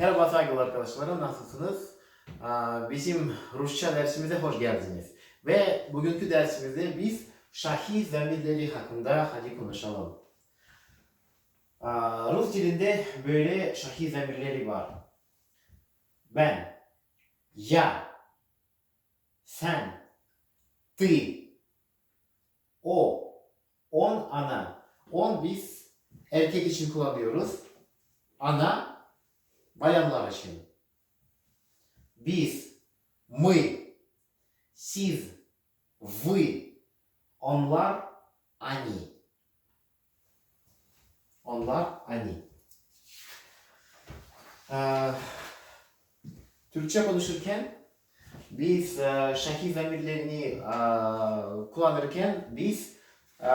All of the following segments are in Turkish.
Merhaba saygılı arkadaşlarım, nasılsınız? Bizim Rusça dersimize hoş geldiniz. Ve bugünkü dersimizde biz şahi zamirleri hakkında hadi konuşalım. Rus dilinde böyle şahi zamirleri var. Ben, ya, sen, ты, o, on, ana. On biz erkek için kullanıyoruz. Ana bayanlar için. Biz, мы, siz, вы, onlar, они. Onlar, они. Ee, Türkçe konuşurken biz e, şahit zamirlerini e, kullanırken biz e,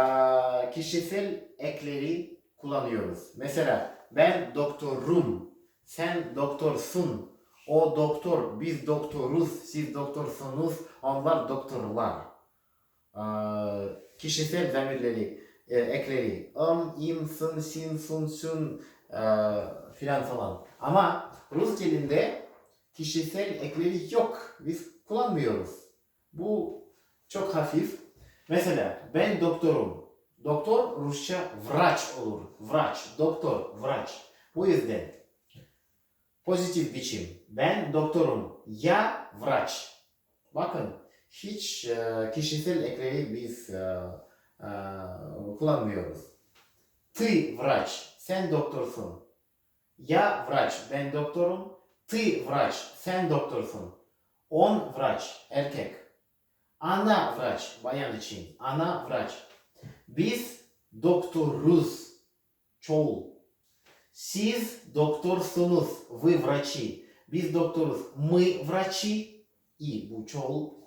kişisel ekleri kullanıyoruz. Mesela ben doktorum, sen doktorsun, o doktor, biz doktoruz, siz doktorsunuz, onlar doktorlar. Ee, kişisel zamirleri, e, ekleri, ım, im, sın, sin, sun, sun e, filan falan. Ama Rus dilinde kişisel ekleri yok. Biz kullanmıyoruz. Bu çok hafif. Mesela ben doktorum. Doktor Rusça vraç olur. Vraç, doktor, vraç. Bu yüzden pozitif biçim. Ben doktorum. Ya vraç. Bakın hiç e, kişisel ekleri biz e, e, kullanmıyoruz. Ты врач. Sen doktorsun. Я врач. Ben doktorum. Ты врач. Sen doktorsun. Он врач. Erkek. Ana врач. Bayan için. Ana врач. Biz doktoruz. Çoğul. Siz doktorsunuz. Вы врачи. Biz doktoruz. Мы врачи. И çoğul.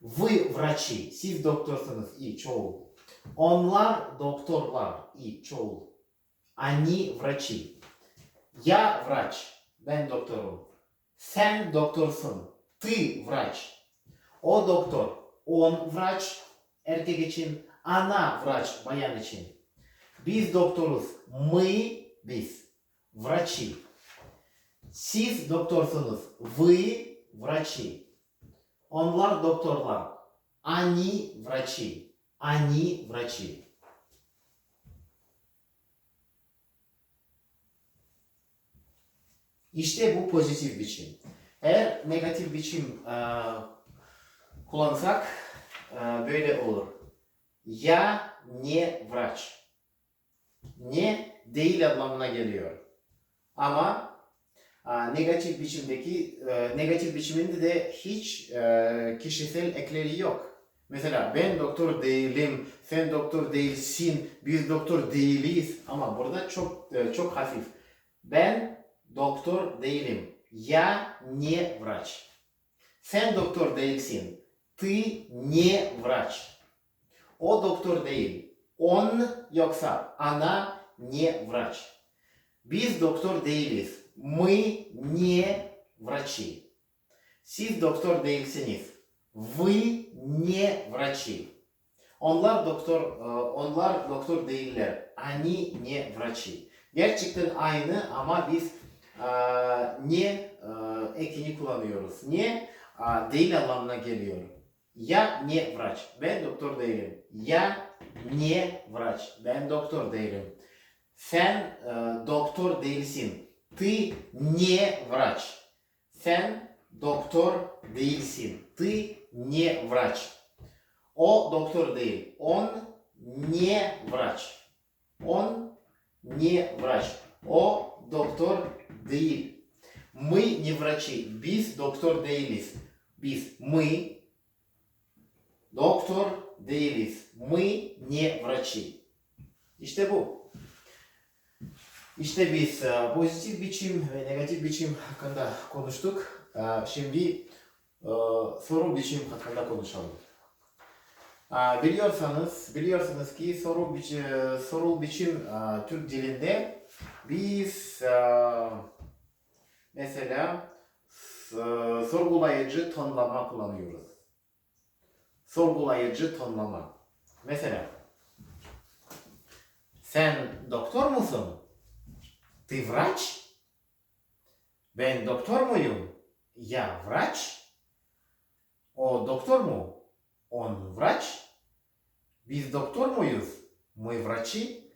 Вы врачи. Siz doktorsunuz. И çoğul. Onlar doktorlar. И çoğul. Они врачи. Я врач. Ben doktorum. Sen doktorsun. Ты врач. O doktor. Он врач. Için. Она врач. Için. Biz doktoruz. Мы biz. Врачи. Siz doktorsunuz. Вы врачи. Onlar doktorlar. Они врачи. Они врачи. İşte bu pozitif biçim. Eğer negatif biçim e, kullansak e, böyle olur. Я не врач. Ne değil anlamına geliyor. Ama e, negatif biçimdeki e, negatif biçiminde de hiç e, kişisel ekleri yok. Mesela ben doktor değilim, sen doktor değilsin, biz doktor değiliz. Ama burada çok e, çok hafif. Ben doktor değilim. Я не врач. Sen doktor değilsin. Ты не врач. O doktor değil. Он yoksa она не врач. Biz doktor değiliz. Мы не врачи. Siz doktor değilsiniz. Вы не врачи. Onlar doktor, e, onlar doktor değiller. Они не врачи. Gerçekten aynı ama biz e, ne e, ekini kullanıyoruz. Ne e, değil anlamına geliyor. Я не врач. Ben doktor değilim. Я не врач. Ben doktor değilim. Sen e, doktor değilsin. Ты не врач. Sen doktor değilsin. Ты не врач. O doktor değil. Он не врач. Он не врач. O doktor değil. Мы не врачи. Biz doktor değiliz. Biz, мы doktor değiliz. Мы не врачи. İşte bu. İşte biz e, pozitif biçim ve negatif biçim hakkında konuştuk. E, Şimdi e, soru biçim hakkında konuşalım. Biliyorsanız, biliyorsunuz ki soru biçim, soru biçim Türk dilinde biz mesela sorgulayıcı tonlama kullanıyoruz. Sorgulayıcı tonlama. Mesela sen doktor musun? Ты врач? Ben doktor muyum? Я врач. O doktor mu? Он врач. Biz doktor muyuz? Мы врачи.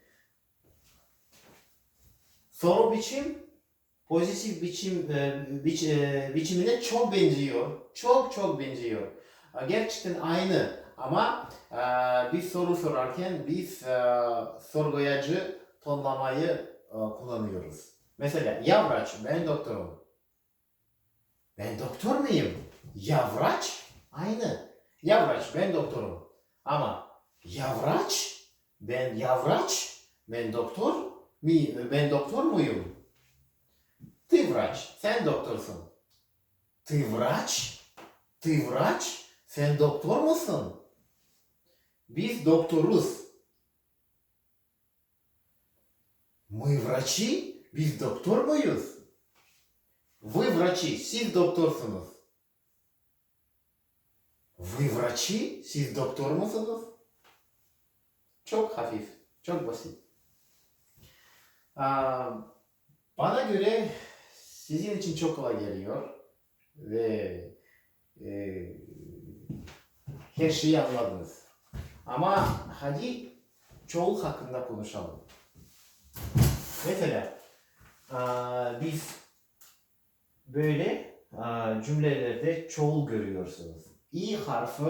Soru biçim pozitif biçim e, biç, e, biçimine çok benziyor. Çok çok benziyor. E, Gerçekten aynı ama e, biz soru sorarken biz e, sorgulayıcı tonlamayı e, kullanıyoruz. Mesela ya врач, ben doktorum. Ben doktor muyum? Ya врач? Aynı. Ya врач, ben doktorum. Ama ya врач, ben ya врач, ben doktor mi, ben doktor muyum? Ты врач, sen doktorsun. Ты врач, ты врач, sen doktor musun? Biz doktoruz. Мы врачи, biz doktor muyuz? Вы врачи, siz doktorsunuz. Вы врачи, siz doktor musunuz? Çok hafif, çok basit. Aa, bana göre sizin için çok kolay geliyor ve e, her şeyi anladınız. Ama hadi çoğul hakkında konuşalım. Mesela aa, biz böyle aa, cümlelerde çoğul görüyorsunuz. İ harfi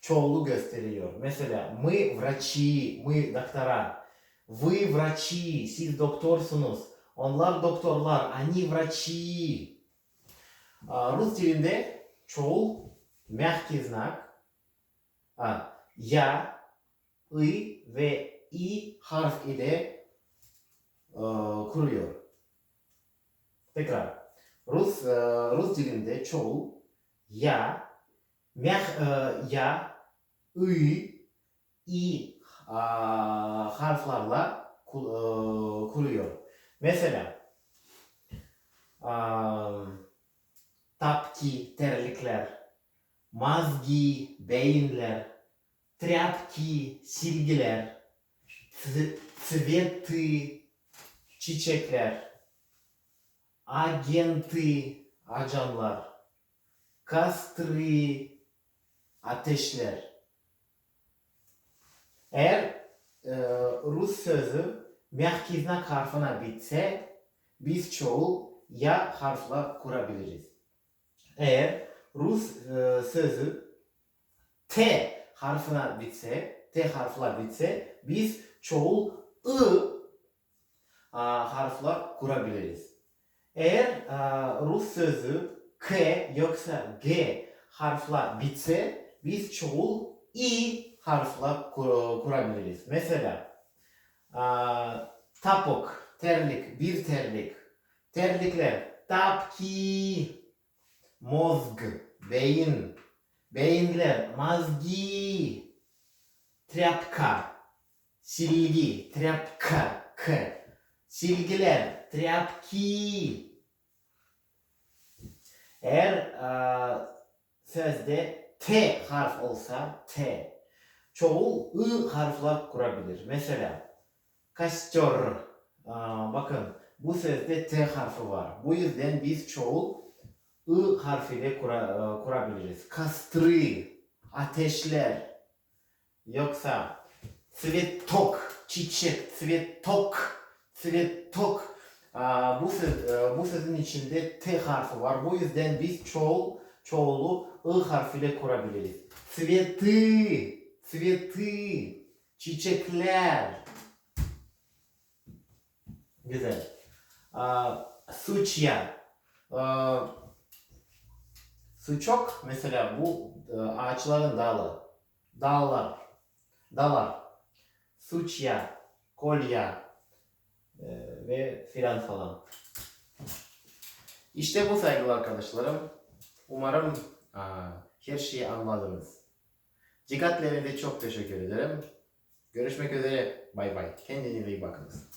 çoğulu gösteriyor. Mesela мы врачи, мы доктора. Вы врачи, siz doktorsunuz. Onlar doktorlar, они врачи. Aa, Rus dilinde çoğul mягкий znak a, ya, i ve i harf ile e, kuruyor. Tekrar. Rus e, Rus dilinde çoğul ya, mях, e, ya, i, i a, harflarla ku- e, kuruyor. Mesela am, tapki, terlikler, mazgi, beyinler, trapki, silgiler, ц- цветы, çiçekler, agenti, ajanlar, kastri, ateşler. Eğer e, Rus sözü merkeznak harfına bitse biz çoğul ya harfla kurabiliriz. Eğer Rus e, sözü T harfına bitse, T harfla bitse biz çoğul ı harfler kurabiliriz. Eğer Rus sözü K yoksa G harfla bitse biz çoğul i harfla kur kurabiliriz. Mesela tapok, terlik, bir terlik, terlikler, tapki, mozg, beyin, beyinler, mazgi, trapka, silgi, trapka, k silgiler, trapki. Eğer e, sözde T harf olsa T çoğul I harfla kurabilir. Mesela kaçıyor. E, bakın bu sözde T harfi var. Bu yüzden biz çoğul I harfiyle kura, e, kurabiliriz. Kastri, ateşler. Yoksa Svetok, çiçek, svetok Tvetok. Bu, söz, e, bu sözün içinde T harfi var. Bu yüzden biz çoğul, çoğulu I harfiyle kurabiliriz. Sveti, sveti, çiçekler. Güzel. Suçya. Suçok mesela bu e, ağaçların dalı. Dallar. Dalar. Suçya. Kolya ve filan falan. İşte bu saygılı arkadaşlarım. Umarım aa, her şeyi anladınız. Dikkatlerinize çok teşekkür ederim. Görüşmek üzere. Bay bay. Kendinize iyi bakınız.